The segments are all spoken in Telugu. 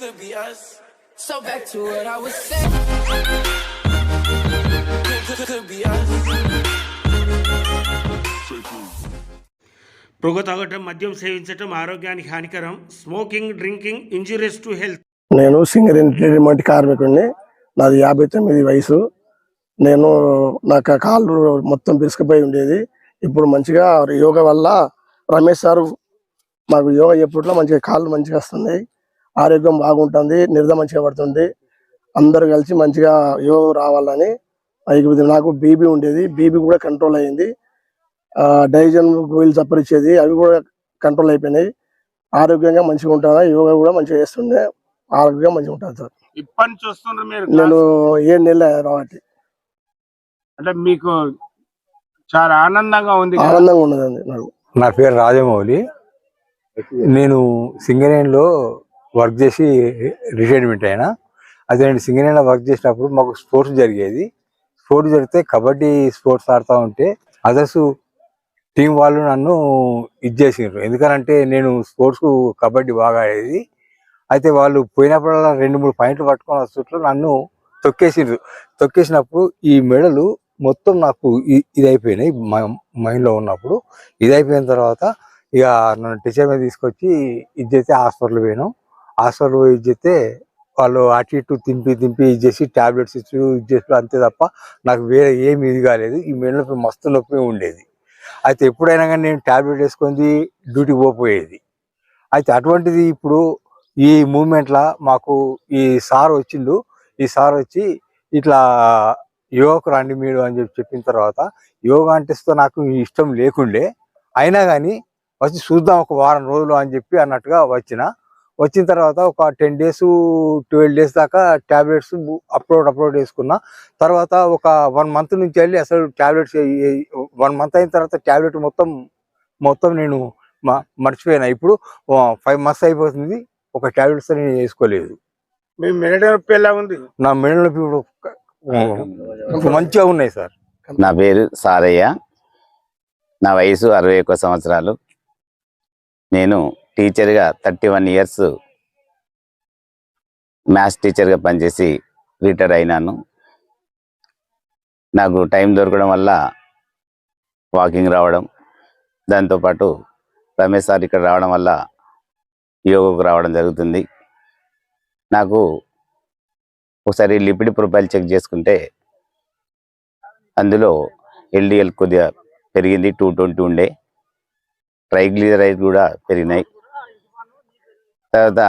Could be us. So back to what I was saying. Could, could, could be us. పొగ తాగటం మద్యం సేవించటం ఆరోగ్యానికి హానికరం smoking drinking injurious to health నేను సింగర్ రిటైర్మెంట్ కార్మికుడిని నాది యాభై తొమ్మిది వయసు నేను నాకు కాళ్ళు మొత్తం బిరుసుకుపోయి ఉండేది ఇప్పుడు మంచిగా యోగా వల్ల రమేష్ సార్ మాకు యోగా చెప్పట్లో మంచిగా కాళ్ళు మంచిగా వస్తున్నాయి ఆరోగ్యం బాగుంటుంది నిరద మంచిగా పడుతుంది. అందరు కలిసి మంచిగా యోగా రావాలని అయిపోయింది నాకు బీబీ ఉండేది. బీబీ కూడా కంట్రోల్ అయ్యింది. డైజన్ గోయిల్ చప్పరిచ్చేది. అవి కూడా కంట్రోల్ అయిపోయినాయి. ఆరోగ్యంగా మంచిగా ఉంటాను యోగా కూడా మంచిగా చేస్తుండే. ఆరోగ్యంగా మంచిగా ఉంటుంది సార్. ఇప్పటి మీరు నేను ఏడు నెలలు రావట్టి అంటే మీకు చాలా ఆనందంగా ఉంది? ఆనందంగా ఉన్నదండి నాకు. నా పేరు రాజమౌళి. నేను సింగరేణిలో వర్క్ చేసి రిటైర్మెంట్ అయినా. అదే నేను సింగరేణిలో వర్క్ చేసినప్పుడు మాకు స్పోర్ట్స్ జరిగేది. స్పోర్ట్స్ జరిగితే కబడ్డీ స్పోర్ట్స్ ఆడుతూ ఉంటే అదర్స్ టీం వాళ్ళు నన్ను ఇది చేసిండ్రు. ఎందుకనంటే నేను స్పోర్ట్స్ కబడ్డీ బాగా ఆడేది. అయితే వాళ్ళు పోయినప్పుడల్లా రెండు మూడు పాయింట్లు పట్టుకొని వస్తుంటే నన్ను తొక్కేసిండ్రు. తొక్కేసినప్పుడు ఈ మెడలు మొత్తం నాకు ఇది అయిపోయినాయి మైండ్లో ఉన్నప్పుడు ఇది అయిపోయిన తర్వాత ఇక నన్ను టీచర్ మీద తీసుకొచ్చి ఇది చేస్తే హాస్పిటల్ పోయినాం. హాస్పిటల్ పోయి ఇది చేస్తే వాళ్ళు అటు ఇటు తింపి తింపి ఇది చేసి టాబ్లెట్స్ ఇచ్చి ఇది చేసి అంతే తప్ప నాకు వేరే ఏమి ఇది కాలేదు. ఈ మెడ నొప్పి మస్తు నొప్పి ఉండేది. అయితే ఎప్పుడైనా కానీ నేను ట్యాబ్లెట్ వేసుకుంది డ్యూటీ పోపోయేది. అయితే అటువంటిది ఇప్పుడు ఈ మూమెంట్లా మాకు ఈ సార్ వచ్చిండు. ఈ సార్ వచ్చి ఇట్లా యోగకు రండి మీరు అని చెప్పి చెప్పిన తర్వాత యోగా అంటేస్తో నాకు ఇష్టం లేకుండే అయినా కానీ వచ్చి చూద్దాం ఒక వారం రోజులు అని చెప్పి అన్నట్టుగా వచ్చిన. వచ్చిన తర్వాత ఒక టెన్ డేస్ ట్వెల్వ్ డేస్ దాకా టాబ్లెట్స్ అప్లోడ్ అప్లోడ్ వేసుకున్నా తర్వాత ఒక వన్ మంత్ నుంచి వెళ్ళి అసలు టాబ్లెట్స్ వన్ మంత్ అయిన తర్వాత టాబ్లెట్ మొత్తం మొత్తం నేను మ- మర్చిపోయినా. ఇప్పుడు ఫైవ్ మంత్స్ అయిపోతుంది. ఒక టాబ్లెట్స్ నేను వేసుకోలేదు. మీ మెడ నొప్పి ఎలా ఉంది? నా మెడ నొప్పి ఇప్పుడు ఇప్పుడు మంచిగా ఉన్నాయి సార్. నా పేరు సారయ్య. నా వయసు అరవై ఒక్క సంవత్సరాలు. నేను టీచర్గా థర్టీ వన్ ఇయర్స్ మ్యాథ్స్ టీచర్గా పనిచేసి రిటైర్ అయినాను. నాకు టైం దొరకడం వల్ల వాకింగ్ రావడం దాంతోపాటు రమేష్ సార్ ఇక్కడ రావడం వల్ల యోగాకు రావడం జరుగుతుంది. నాకు ఒకసారి లిపిడ్ ప్రొఫైల్ చెక్ చేసుకుంటే అందులో ఎల్డిఎల్ కొద్దిగా పెరిగింది టూ ట్వంటీ ఉండే. ట్రైగ్లిజరైడ్ కూడా పెరిగినాయి. తర్వాత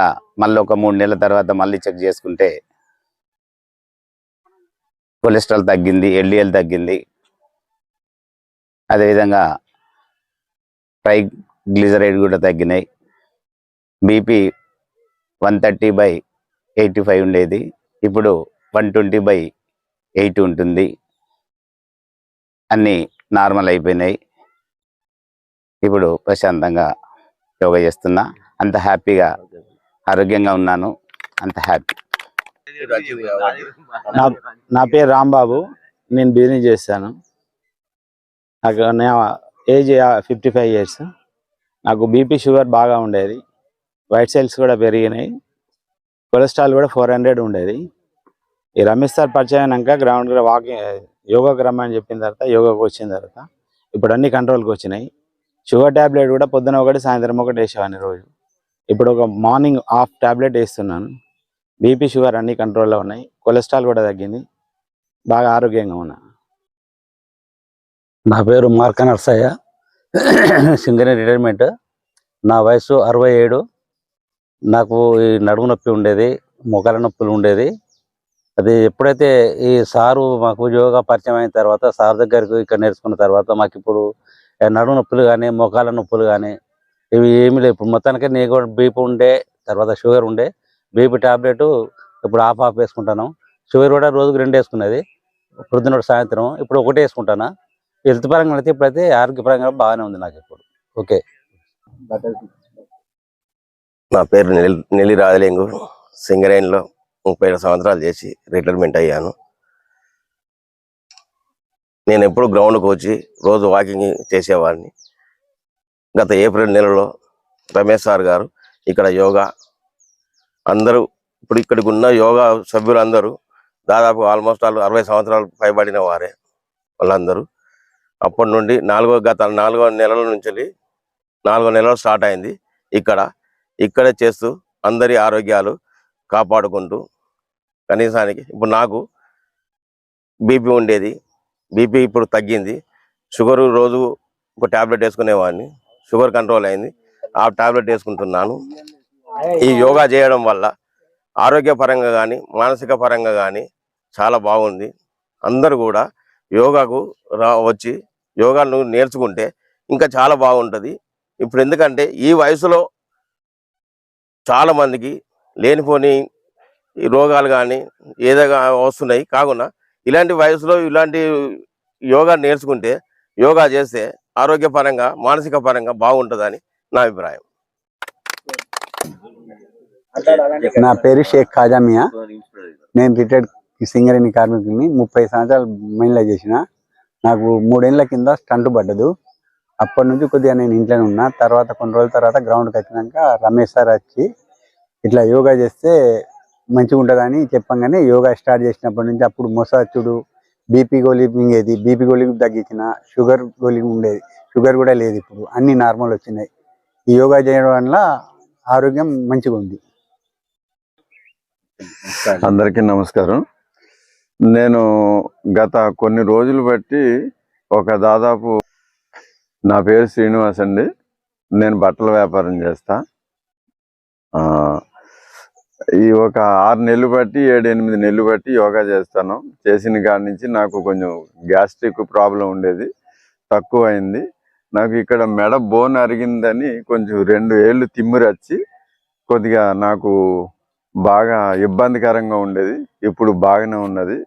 మళ్ళీ ఒక మూడు నెలల తర్వాత మళ్ళీ చెక్ చేసుకుంటే కొలెస్ట్రాల్ తగ్గింది ఎల్డిఎల్ తగ్గింది. అదేవిధంగా ట్రైగ్లిజరైడ్ కూడా తగ్గినాయి. BP one thirty by eighty five ఉండేది. ఇప్పుడు వన్ ట్వంటీ బై ఎయిట్ ఉంటుంది. అన్నీ నార్మల్ అయిపోయినాయి. ఇప్పుడు ప్రశాంతంగా యోగా చేస్తున్నా. అంత హ్యాపీగా ఆరోగ్యంగా ఉన్నాను. అంత హ్యాపీ. నా నా పేరు రాంబాబు. నేను బిజినెస్ చేస్తాను. నాకు నా ఏజ్ ఫిఫ్టీ ఫైవ్ ఇయర్స్ నాకు బీపీ షుగర్ బాగా ఉండేది. వైట్ సెల్స్ కూడా పెరిగినాయి. కొలెస్ట్రాల్ కూడా ఫోర్ హండ్రెడ్ ఉండేది. ఈ రమేష్ సార్ పరిచయం అయినాక గ్రౌండ్ వాకింగ్ యోగాకి రమ్మని చెప్పిన తర్వాత యోగాకి వచ్చిన తర్వాత ఇప్పుడు అన్ని కంట్రోల్కి వచ్చినాయి. షుగర్ ట్యాబ్లెట్ కూడా పొద్దున ఒకటి సాయంత్రం ఒకటి వేసేవాడిని రోజు. ఇప్పుడు ఒక మార్నింగ్ హాఫ్ ట్యాబ్లెట్ వేస్తున్నాను. బీపీ షుగర్ అన్ని కంట్రోల్లో ఉన్నాయి. కొలెస్ట్రాల్ కూడా తగ్గింది. బాగా ఆరోగ్యంగా ఉన్నా. నా పేరు మార్క నర్సయ్య. సింగరే రిటైర్మెంట్. నా వయసు అరవై ఏడు. నాకు ఈ నడుము నొప్పి ఉండేది మొక్కల నొప్పులు ఉండేది. అది ఎప్పుడైతే ఈ సారు మాకు యోగా పరిచయం అయిన తర్వాత సార్ దగ్గరకు ఇక్కడ నేర్చుకున్న తర్వాత మాకు ఇప్పుడు నడుము నొప్పులు కానీ మొఖాల నొప్పులు కానీ ఇవి ఏమి లేవు. ఇప్పుడు మొత్తానికి నీకు కూడా బీపీ ఉండే తర్వాత షుగర్ ఉండే. బీపీ టాబ్లెట్ ఇప్పుడు హాఫ్ హాఫ్ వేసుకుంటాను. షుగర్ కూడా రోజుకు రెండు వేసుకునేది. పొద్దున ఒకటి సాయంత్రం. ఇప్పుడు ఒకటే వేసుకుంటాను? హెల్త్ పరంగా అయితే ఇప్పుడైతే ఆరోగ్యపరంగా బాగానే ఉంది నాకు ఇప్పుడు. ఓకే. నా పేరు నెలి నెల్లి రాజలింగు. సింగరేణిలో ముప్పై ఏడు సంవత్సరాలు చేసి రిటైర్మెంట్ అయ్యాను. నేను ఎప్పుడు గ్రౌండ్కి వచ్చి రోజు వాకింగ్ చేసేవాడిని. గత ఏప్రిల్ నెలలో రమేష్ సార్ గారు ఇక్కడ యోగా అందరూ ఇప్పుడు ఇక్కడికి ఉన్న యోగా సభ్యులందరూ దాదాపు ఆల్మోస్ట్ ఆల్ అరవై సంవత్సరాలు పైబడిన వారే వాళ్ళందరూ. అప్పటి నుండి నాలుగో గత నాలుగో నెలల నుంచి నాలుగో నెలలు స్టార్ట్ అయింది ఇక్కడ. ఇక్కడే చేస్తూ అందరి ఆరోగ్యాలు కాపాడుకుంటూ కనీసానికి ఇప్పుడు నాకు బీపీ ఉండేది. బీపీ ఇప్పుడు తగ్గింది. షుగరు రోజు ఒక టాబ్లెట్ వేసుకునేవాడిని. షుగర్ కంట్రోల్ అయింది. ఆ టాబ్లెట్ వేసుకుంటున్నాను. ఈ యోగా చేయడం వల్ల ఆరోగ్యపరంగా కానీ మానసిక పరంగా కానీ చాలా బాగుంది. అందరూ కూడా యోగాకు రా వచ్చి యోగాను నేర్చుకుంటే ఇంకా చాలా బాగుంటుంది. ఇప్పుడు ఎందుకంటే ఈ వయసులో చాలా మందికి లేనిపోని ఈ రోగాలు కానీ ఏదో వస్తున్నాయి. కాకుండా ఇలాంటి వయసులో ఇలాంటి యోగా నేర్చుకుంటే యోగా చేస్తే ఆరోగ్యపరంగా మానసిక పరంగా బాగుంటుందని నా అభిప్రాయం. నా పేరు షేక్ ఖాజామియా నేను రిటైర్డ్ సింగరేణి కార్మికుడిని ముప్పై సంవత్సరాలు మైన్లో చేసిన. నాకు మూడేళ్ళ కింద స్టంట్ పడ్డదు. అప్పటి నుంచి కొద్దిగా నేను ఇంట్లోనే ఉన్నా. తర్వాత కొన్ని రోజుల తర్వాత గ్రౌండ్కి వచ్చినాక రమేష్ సార్ వచ్చి ఇట్లా యోగా చేస్తే మంచిగా ఉంటుందని చెప్పంగానే యోగా స్టార్ట్ చేసినప్పటి నుంచి అప్పుడు మొసాచుడు బీపీ గోళీ మింగేది బీపీ గోళీ తగ్గించిన షుగర్ గోళీ ఉండేది. షుగర్ కూడా లేదు ఇప్పుడు. అన్ని నార్మల్ వచ్చినాయి. ఈ యోగా చేయడం వల్ల ఆరోగ్యం మంచిగా ఉంది. అందరికీ నమస్కారం. నేను గత కొన్ని రోజులు బట్టి ఒక దాదాపు నా పేరు శ్రీనివాస్ అండి. నేను బట్టల వ్యాపారం చేస్తా. ఆ, ఈ ఒక ఆరు నెలలు బట్టి ఏడు ఎనిమిది నెలలు బట్టి యోగా చేస్తాను. చేసిన కాడి నుంచి నాకు కొంచెం గ్యాస్ట్రిక్ ప్రాబ్లం ఉండేది. తక్కువ అయింది నాకు ఇక్కడ మెడ బోన్ అరిగిందని కొంచెం రెండు ఏళ్ళు తిమ్మిరచ్చి కొద్దిగా నాకు బాగా ఇబ్బందికరంగా ఉండేది. ఇప్పుడు బాగానే ఉన్నది.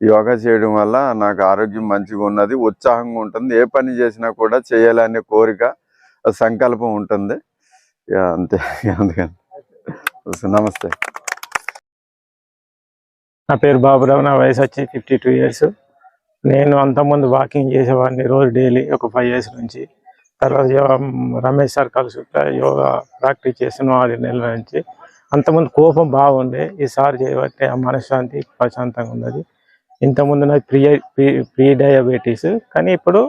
యోగా చేయడం వల్ల నాకు ఆరోగ్యం మంచిగా ఉన్నది ఉత్సాహంగా ఉంటుంది. ఏ పని చేసినా కూడా చేయాలనే కోరిక సంకల్పం ఉంటుంది. అంతే. అందుకని. నమస్తే. నా పేరు బాబురావు నా వయసు వచ్చి ఫిఫ్టీ టూ ఇయర్స్ నేను అంతకుముందు వాకింగ్ చేసేవాడిని రోజు డైలీ ఒక ఫైవ్ ఇయర్స్ నుంచి. తర్వాత రమేష్ సార్ కలిసి యోగా ప్రాక్టీస్ చేస్తున్నాం ఆరు నెలల నుంచి. అంతకుముందు కోపం బాగుండే ఈసారి చేయబట్టే ఆ మనశ్శాంతి ప్రశాంతంగా ఉన్నది. ఇంతకుముందు నాకు ప్రియ ప్రీ ప్రీ డయాబెటీస్ కానీ ఇప్పుడు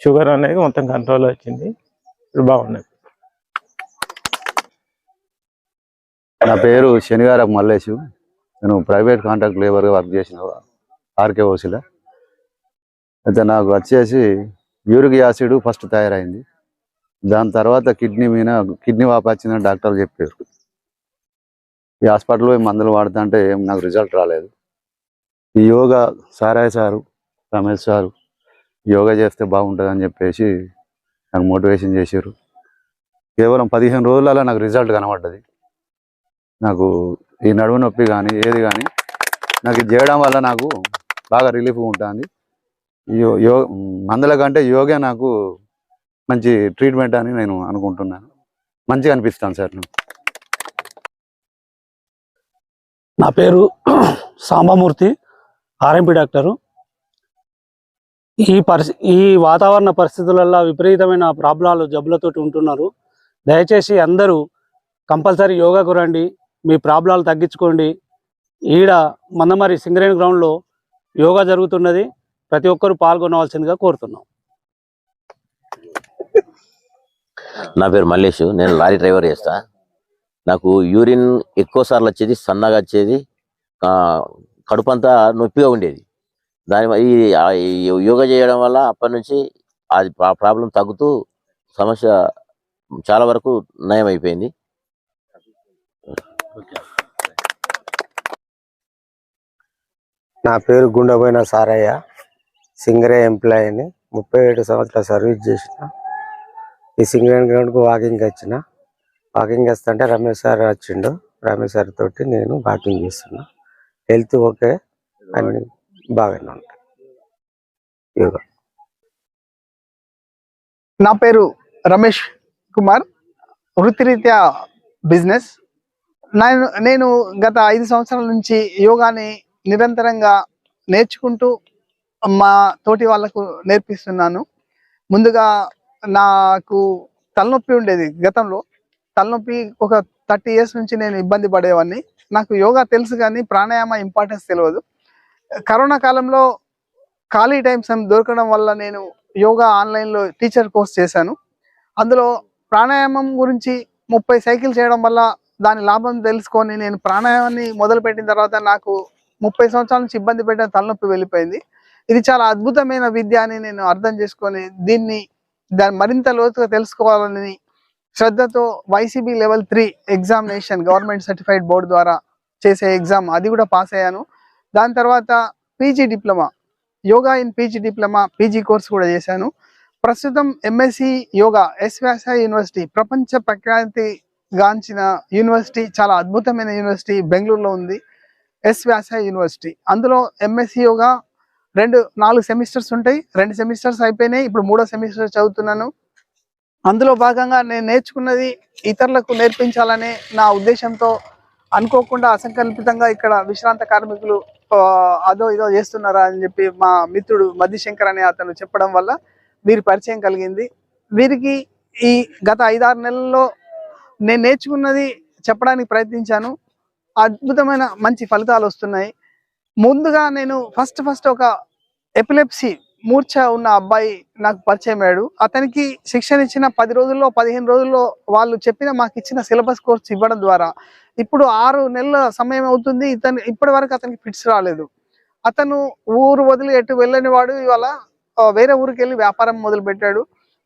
షుగర్ అనేది మొత్తం కంట్రోల్ వచ్చింది. ఇప్పుడు బాగున్నది నా పేరు శనివారం మల్లేశు. నేను ప్రైవేట్ కాంట్రాక్ట్ లేబర్గా వర్క్ చేసిన ఆర్కే ఓసిలో. అయితే నాకు వచ్చేసి యూరిక్ యాసిడ్ ఫస్ట్ తయారైంది. దాని తర్వాత కిడ్నీ మీద కిడ్నీ వాపు డాక్టర్ డాక్టర్లు చెప్పారు. ఈ హాస్పిటల్లో పోయి మందులు వాడుతుంటే ఏం నాకు రిజల్ట్ రాలేదు. ఈ యోగా సారాయ్ సారు రమేష్ సారు యోగా చేస్తే బాగుంటుందని చెప్పేసి నాకు మోటివేషన్ చేశారు. కేవలం పదిహేను రోజులలో నాకు రిజల్ట్ కనబడ్డది. నాకు ఈ నడుము నొప్పి కానీ ఏది కానీ నాకు ఇది చేయడం వల్ల నాకు బాగా రిలీఫ్గా ఉంటుంది. యో యో మందుల కంటే యోగా నాకు మంచి ట్రీట్మెంట్ అని నేను అనుకుంటున్నాను. మంచిగా అనిపిస్తాను సార్ నా పేరు సాంబమూర్తి ఆర్ఎంపీ డాక్టరు. ఈ పరిస్థి ఈ వాతావరణ పరిస్థితులలో విపరీతమైన ప్రాబ్లాలు జబ్బులతోటి ఉంటున్నారు. దయచేసి అందరూ కంపల్సరీ యోగాకు రండి. మీ ప్రాబ్లాలు తగ్గించుకోండి. ఈడ మందమరి సింగరేణి గ్రౌండ్లో యోగా జరుగుతున్నది. ప్రతి ఒక్కరూ పాల్గొనవలసిందిగా కోరుతున్నాం. నా పేరు మల్లేష్. నేను లారీ డ్రైవర్ చేస్తా. నాకు యూరిన్ ఎక్కువ సార్లు వచ్చేది సన్నగా వచ్చేది కడుపంతా నొప్పిగా ఉండేది. దాని ఈ ఈ యోగా చేయడం వల్ల అప్పటి నుంచి అది ప్రాబ్లం తగ్గుతూ సమస్య చాలా వరకు నయం అయిపోయింది నా పేరు గుండెపోయిన సారయ్య. సింగరే ఎంప్లాయీని ముప్పై ఏడు సంవత్సరాల సర్వీస్ చేసిన. ఈ సింగరేణి గ్రౌండ్కు వాకింగ్ వచ్చిన. వాకింగ్ వస్తుంటే రమేష్ సార్ వచ్చిండు. రమేష్ సార్ తోటి నేను వాకింగ్ చేస్తున్నా. Health okay. అన్ని బాగానే ఉంటాయి యోగా. నా పేరు రమేష్ కుమార్. వృత్తిరీత్యా బిజినెస్. నేను నేను గత ఐదు సంవత్సరాల నుంచి యోగాని నిరంతరంగా నేర్చుకుంటూ మా తోటి వాళ్ళకు నేర్పిస్తున్నాను. ముందుగా నాకు తలనొప్పి ఉండేది గతంలో. తలనొప్పి ఒక థర్టీ ఇయర్స్ నుంచి నేను ఇబ్బంది పడేవాడిని నాకు యోగా తెలుసు కానీ ప్రాణాయామ ఇంపార్టెన్స్ తెలియదు కరోనా కాలంలో ఖాళీ టైమ్స్ దొరకడం వల్ల నేను యోగా ఆన్లైన్లో టీచర్ కోర్స్ చేశాను. అందులో ప్రాణాయామం గురించి ముప్పై సైకిల్ చేయడం వల్ల దాని లాభం తెలుసుకొని నేను ప్రాణాయామాన్ని మొదలుపెట్టిన తర్వాత నాకు ముప్పై సంవత్సరాల నుంచి ఇబ్బంది పెట్టిన తలనొప్పి వెళ్ళిపోయింది. ఇది చాలా అద్భుతమైన విద్య అని నేను అర్థం చేసుకొని దీన్ని దాన్ని మరింత లోతుగా తెలుసుకోవాలని శ్రద్ధతో YCB level three examination government certified board ద్వారా చేసే ఎగ్జామ్ అది కూడా పాస్ అయ్యాను. దాని తర్వాత PG diploma yoga in PG diploma PG course కూడా చేశాను. ప్రస్తుతం MSc yoga S Vyasa university ప్రపంచ ప్రఖ్యాతి గాంచిన యూనివర్సిటీ చాలా అద్భుతమైన యూనివర్సిటీ బెంగళూరులో ఉంది. S Vyasa university. అందులో ఎంఎస్సియోగా రెండు నాలుగు సెమిస్టర్స్ ఉంటాయి. రెండు సెమిస్టర్స్ అయిపోయినాయి. ఇప్పుడు మూడో సెమిస్టర్ చదువుతున్నాను. అందులో భాగంగా నేను నేర్చుకున్నది ఇతరులకు నేర్పించాలనే నా ఉద్దేశంతో అనుకోకుండా అసంకల్పితంగా ఇక్కడ విశ్రాంత కార్మికులు అదో ఇదో చేస్తున్నారా అని చెప్పి మా మిత్రుడు మధుశంకర్ అనే అతను చెప్పడం వల్ల వీరి పరిచయం కలిగింది. వీరికి ఈ గత ఐదారు నెలల్లో నేను నేర్చుకున్నది చెప్పడానికి ప్రయత్నించాను. అద్భుతమైన మంచి ఫలితాలు వస్తున్నాయి. ముందుగా నేను ఫస్ట్ ఫస్ట్ ఒక ఎపిలెప్సీ మూర్ఛ ఉన్న అబ్బాయి నాకు పరిచయం అయ్యాడు. అతనికి శిక్షణ ఇచ్చిన పది రోజుల్లో పదిహేను రోజుల్లో వాళ్ళు చెప్పిన మాకు ఇచ్చిన సిలబస్ కోర్స్ ఇవ్వడం ద్వారా ఇప్పుడు ఆరు నెలల సమయం అవుతుంది. ఇతను ఇప్పటి వరకు అతనికి ఫిట్స్ రాలేదు. అతను ఊరు వదిలి ఎటు వెళ్ళని వాడు ఇవాళ వేరే ఊరికి వెళ్ళి వ్యాపారం మొదలు పెట్టాడు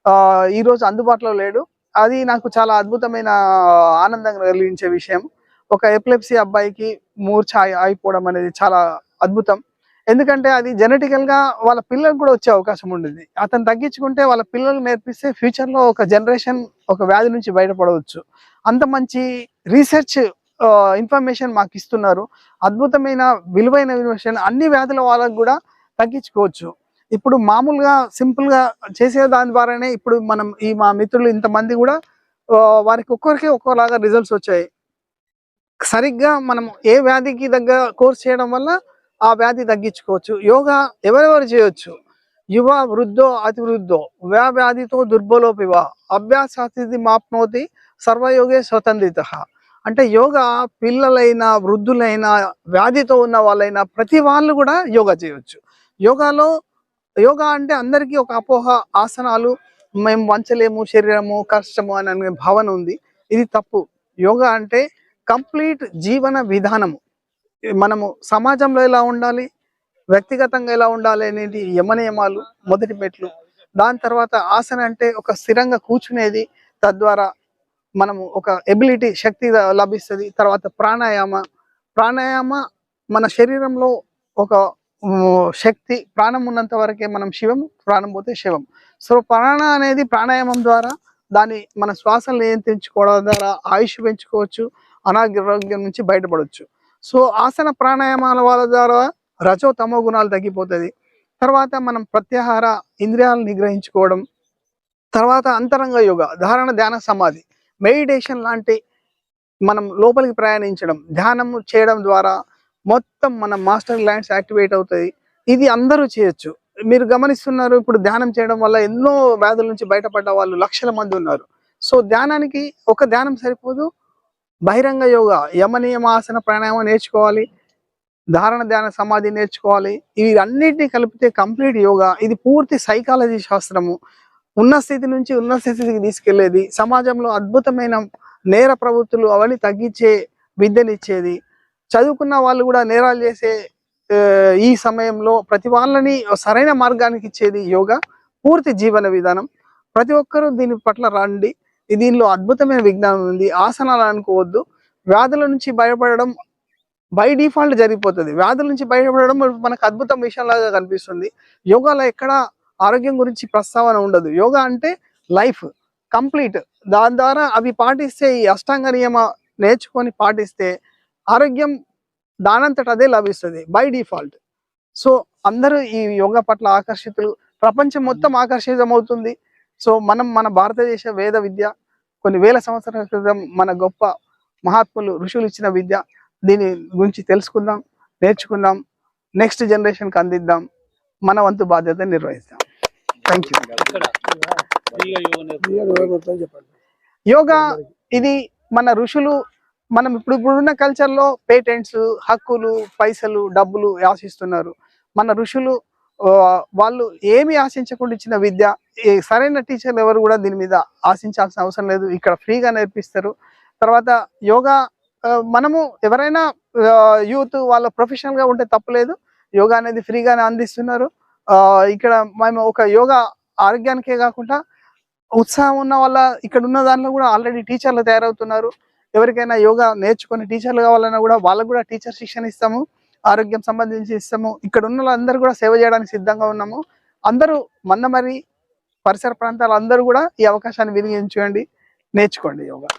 ఆ, ఈ రోజు అందుబాటులో లేడు. అది నాకు చాలా అద్భుతమైన ఆనందం కలిగించే విషయం. ఒక ఎపిలెప్సీ అబ్బాయికి మూర్ఛ అయిపోవడం ఆగిపోవడం అనేది చాలా అద్భుతం. ఎందుకంటే అది జెనెటికల్గా వాళ్ళ పిల్లలకు కూడా వచ్చే అవకాశం ఉండేది. అతను తగ్గించుకుంటే వాళ్ళ పిల్లలు నేర్పిస్తే ఫ్యూచర్లో ఒక జనరేషన్ ఒక వ్యాధి నుంచి బయటపడవచ్చు. అంత మంచి రీసెర్చ్ ఇన్ఫర్మేషన్ మాకు ఇస్తున్నారు. అద్భుతమైన విలువైన ఇన్ఫర్మేషన్ అన్ని వ్యాధుల వాళ్ళకు కూడా తగ్గించుకోవచ్చు. ఇప్పుడు మామూలుగా సింపుల్గా చేసే దాని ద్వారానే ఇప్పుడు మనం ఈ మా మిత్రులు ఇంతమంది కూడా వారికి ఒక్కొక్కరికి ఒక్కోలాగా రిజల్ట్స్ వచ్చాయి. సరిగ్గా మనం ఏ వ్యాధికి దగ్గర కోర్స్ చేయడం వల్ల ఆ వ్యాధి తగ్గించుకోవచ్చు. యోగా ఎవరెవరు చేయొచ్చు? యువ వృద్ధో అతి వృద్ధో వ్యా వ్యాధితో దుర్బలోపివ అభ్యాసాతి మాప్నోతి సర్వయోగే స్వతంత్రిత. అంటే యోగా పిల్లలైనా వృద్ధులైనా వ్యాధితో ఉన్న వాళ్ళైనా ప్రతి వాళ్ళు కూడా యోగా చేయొచ్చు. యోగాలో యోగా అంటే అందరికీ ఒక అపోహ ఆసనాలు మేము వంచలేము శరీరము కష్టము అని అనే భావన ఉంది. ఇది తప్పు. యోగా అంటే కంప్లీట్ జీవన విధానము. మనము సమాజంలో ఎలా ఉండాలి వ్యక్తిగతంగా ఎలా ఉండాలి అనేది యమనియమాలు మొదటి మెట్లు. దాని తర్వాత ఆసన అంటే ఒక స్థిరంగా కూర్చునేది తద్వారా మనము ఒక ఎబిలిటీ శక్తి లభిస్తుంది. తర్వాత ప్రాణాయామ. ప్రాణాయామ మన శరీరంలో ఒక శక్తి ప్రాణం ఉన్నంత వరకే మనం శివం ప్రాణం పోతే శివం. సో ప్రాణ అనేది ప్రాణాయామం ద్వారా దాన్ని మన శ్వాసను నియంత్రించుకోవడం ద్వారా ఆయుష్ పెంచుకోవచ్చు అనారోగ్యం నుంచి బయటపడవచ్చు సో ఆసన ప్రాణాయామాల వాళ్ళ ద్వారా రజో తమో గుణాలు తగ్గిపోతుంది. తర్వాత మనం ప్రత్యాహార ఇంద్రియాలను నిగ్రహించుకోవడం తర్వాత అంతరంగ యోగ ధారణ ధ్యాన సమాధి మెడిటేషన్ లాంటి మనం లోపలికి ప్రయాణించడం ధ్యానం చేయడం ద్వారా మొత్తం మన మాస్టర్ ల్యాండ్స్ యాక్టివేట్ అవుతాయి ఇది అందరూ చేయొచ్చు. మీరు గమనిస్తున్నారు ఇప్పుడు ధ్యానం చేయడం వల్ల ఎన్నో వ్యాధుల నుంచి బయటపడ్డ వాళ్ళు లక్షల మంది ఉన్నారు. సో ధ్యానానికి ఒక ధ్యానం సరిపోదు. బహిరంగ యోగా యమనియమాసన ప్రాణాయామం నేర్చుకోవాలి. ధారణ ధ్యాన సమాధి నేర్చుకోవాలి. ఇవి అన్నిటిని కలిపితే కంప్లీట్ యోగా. ఇది పూర్తి సైకాలజీ శాస్త్రము. ఉన్న స్థితి నుంచి ఉన్న స్థితికి తీసుకెళ్ళేది. సమాజంలో అద్భుతమైన నేర ప్రవృత్తులు అవన్నీ తగ్గించే విద్యనిచ్చేది. చదువుకున్న వాళ్ళు కూడా నేరాలు చేసే ఈ సమయంలో ప్రతి వాళ్ళని సరైన మార్గానికి ఇచ్చేది యోగా పూర్తి జీవన విధానం. ప్రతి ఒక్కరూ దీని పట్ల రండి. దీనిలో అద్భుతమైన విజ్ఞానం ఉంది. ఆసనాలు అనుకోవద్దు వ్యాధుల నుంచి బయటపడడం బై డిఫాల్ట్ జరిగిపోతుంది. వ్యాధుల నుంచి బయటపడడం మనకు అద్భుతం విషయంలాగా కనిపిస్తుంది. యోగాలో ఎక్కడ ఆరోగ్యం గురించి ప్రస్తావన ఉండదు. యోగా అంటే లైఫ్ కంప్లీట్. దాని ద్వారా అవి పాటిస్తే ఈ అష్టాంగ నియమ నేర్చుకొని పాటిస్తే ఆరోగ్యం దానంతట అదే లభిస్తుంది బై డిఫాల్ట్. సో అందరూ ఈ యోగా పట్ల ఆకర్షితులు ప్రపంచం మొత్తం ఆకర్షితమవుతుంది. సో మనం మన భారతదేశ వేద విద్య కొన్ని వేల సంవత్సరాల క్రితం మన గొప్ప మహాత్ములు ఋషులు ఇచ్చిన విద్య దీని గురించి తెలుసుకుందాం నేర్చుకుందాం నెక్స్ట్ జనరేషన్కి అందిద్దాం మన వంతు బాధ్యత నిర్వహిస్తాం. థ్యాంక్ యూ యోగా ఇది మన ఋషులు మనం ఇప్పుడు ఇప్పుడున్న కల్చర్లో పేటెంట్స్ హక్కులు పైసలు డబ్బులు ఆశిస్తున్నారు. మన ఋషులు వాళ్ళు ఏమి ఆశించకుండా ఇచ్చిన విద్య సరైన టీచర్లు ఎవరు కూడా దీని మీద ఆశించాల్సిన అవసరం లేదు. ఇక్కడ ఫ్రీగా నేర్పిస్తారు. తర్వాత యోగా మనము ఎవరైనా యూత్ వాళ్ళ ప్రొఫెషనల్గా ఉంటే తప్పలేదు. యోగా అనేది ఫ్రీగానే అందిస్తున్నారు. ఆ, ఇక్కడ మేము ఒక యోగా ఆరోగ్యానికే కాకుండా ఉత్సాహం ఉన్న వాళ్ళ ఇక్కడ ఉన్న దాంట్లో కూడా ఆల్రెడీ టీచర్లు తయారవుతున్నారు. ఎవరికైనా యోగా నేర్చుకుని టీచర్లు కావాలన్నా కూడా వాళ్ళకు కూడా టీచర్ శిక్షణ ఇస్తాము ఆరోగ్యం సంబంధించి ఇస్తాము. ఇక్కడ ఉన్న వాళ్ళందరూ కూడా సేవ చేయడానికి సిద్ధంగా ఉన్నాము. అందరూ మందమరి పరిసర ప్రాంతాలు అందరూ కూడా ఈ అవకాశాన్ని వినియోగించుకోండి. నేర్చుకోండి యోగా.